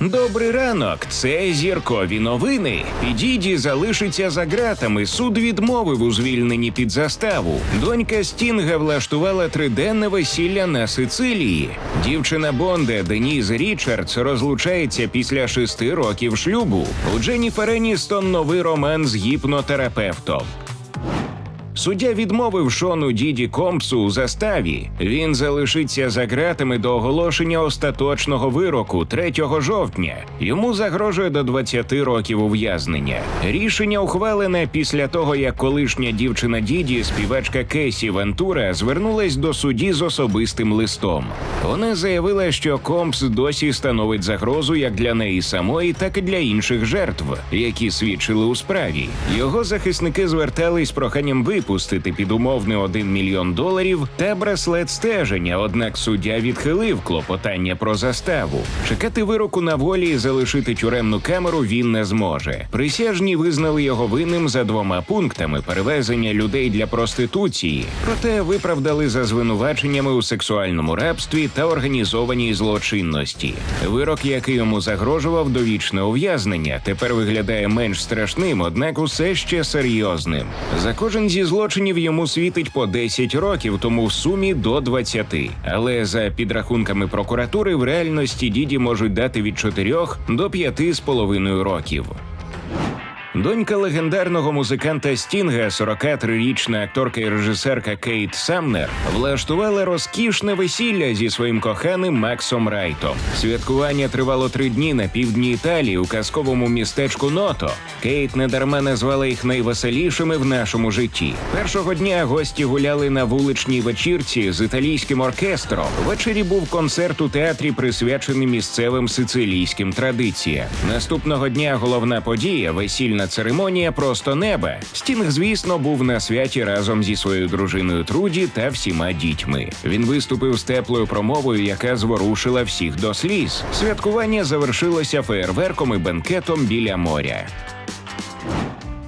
Добрий ранок. Це зіркові новини. Підіді залишиться за ґратами. Суд відмовив у звільненні під заставу. Донька Стінга влаштувала триденне весілля на Сицилії. Дівчина Бонде Деніз Річардс розлучається після шести років шлюбу. У Дженніфер Еністон новий роман з гіпнотерапевтом. Суддя відмовив Шону Діді Компсу у заставі. Він залишиться за ґратами до оголошення остаточного вироку 3 жовтня. Йому загрожує до 20 років ув'язнення. Рішення ухвалене після того, як колишня дівчина Діді, співачка Кесі Вентура, звернулась до судді з особистим листом. Вона заявила, що Компс досі становить загрозу як для неї самої, так і для інших жертв, які свідчили у справі. Його захисники звертались з проханням випустити під умовний 1 мільйон доларів та браслет стеження. Однак суддя відхилив клопотання про заставу. Чекати вироку на волі і залишити тюремну камеру він не зможе. Присяжні визнали його винним за двома пунктами перевезення людей для проституції, проте виправдали за звинуваченнями у сексуальному рабстві та організованій злочинності. Вирок, який йому загрожував довічне ув'язнення, тепер виглядає менш страшним, однак усе ще серйозним. За кожен зі злочинів йому світить по 10 років, тому в сумі до 20. Але за підрахунками прокуратури, в реальності діді можуть дати від 4 до 5,5 років. Донька легендарного музиканта Стінга, 43-річна акторка і режисерка Кейт Самнер, влаштувала розкішне весілля зі своїм коханим Максом Райтом. Святкування тривало три дні на півдні Італії у казковому містечку Ното. Кейт недарма назвала їх найвеселішими в нашому житті. Першого дня гості гуляли на вуличній вечірці з італійським оркестром. Ввечері був концерт у театрі, присвячений місцевим сицилійським традиціям. Наступного дня головна подія весільна церемонія просто неба. Стінг, звісно, був на святі разом зі своєю дружиною Труді та всіма дітьми. Він виступив з теплою промовою, яка зворушила всіх до сліз. Святкування завершилося феєрверком і бенкетом біля моря.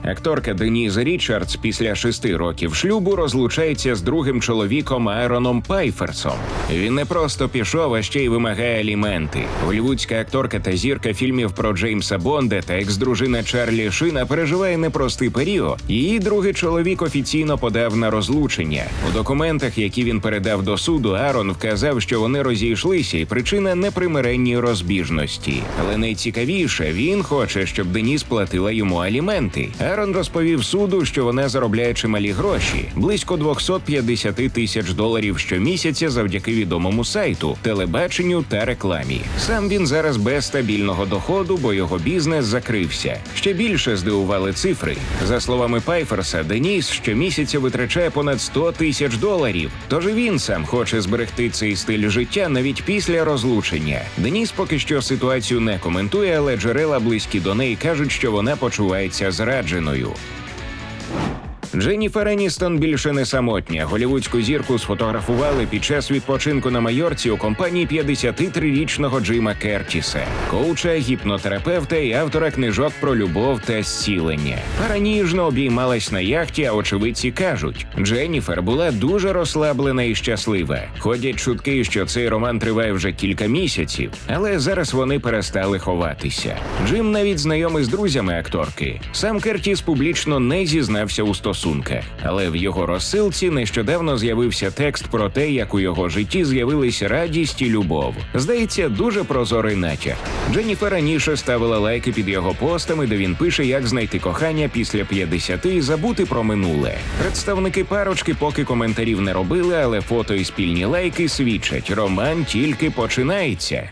Акторка Деніз Річардс після шести років шлюбу розлучається з другим чоловіком Айроном Пайферсом. Він не просто пішов, а ще й вимагає аліменти. Голівудська акторка та зірка фільмів про Джеймса Бонда та екс-дружина Чарлі Шина переживає непростий період. Її другий чоловік офіційно подав на розлучення. У документах, які він передав до суду, Арон вказав, що вони розійшлися, і причина непримиренній розбіжності. Але найцікавіше, він хоче, щоб Деніс платила йому аліменти. Арон розповів суду, що вона заробляє чималі гроші близько 250 тисяч доларів щомісяця завдяки відомому сайту, телебаченню та рекламі. Сам він зараз без стабільного доходу, бо його бізнес закрився. Ще більше здивували цифри. За словами Пайферса, Деніс щомісяця витрачає понад 100 тисяч доларів. Тож і він сам хоче зберегти цей стиль життя навіть після розлучення. Деніс поки що ситуацію не коментує, але джерела близькі до неї кажуть, що вона почувається зрадженою. Україною. Дженніфер Еністон більше не самотня. Голівудську зірку сфотографували під час відпочинку на майорці у компанії 53-річного Джима Кертіса, коуча, гіпнотерапевта і автора книжок про любов та зцілення. Пара ніжно обіймалась на яхті, а очевидці кажуть, Дженніфер була дуже розслаблена і щаслива. Ходять чутки, що цей роман триває вже кілька місяців, але зараз вони перестали ховатися. Джим навіть знайомий з друзями акторки. Сам Кертіс публічно не зізнався у стосунках, але в його розсилці нещодавно з'явився текст про те, як у його житті з'явились радість і любов. Здається, дуже прозорий натяк. Дженніфер раніше ставила лайки під його постами, де він пише, як знайти кохання після 50 і забути про минуле. Представники парочки поки коментарів не робили, але фото і спільні лайки свідчать, роман тільки починається.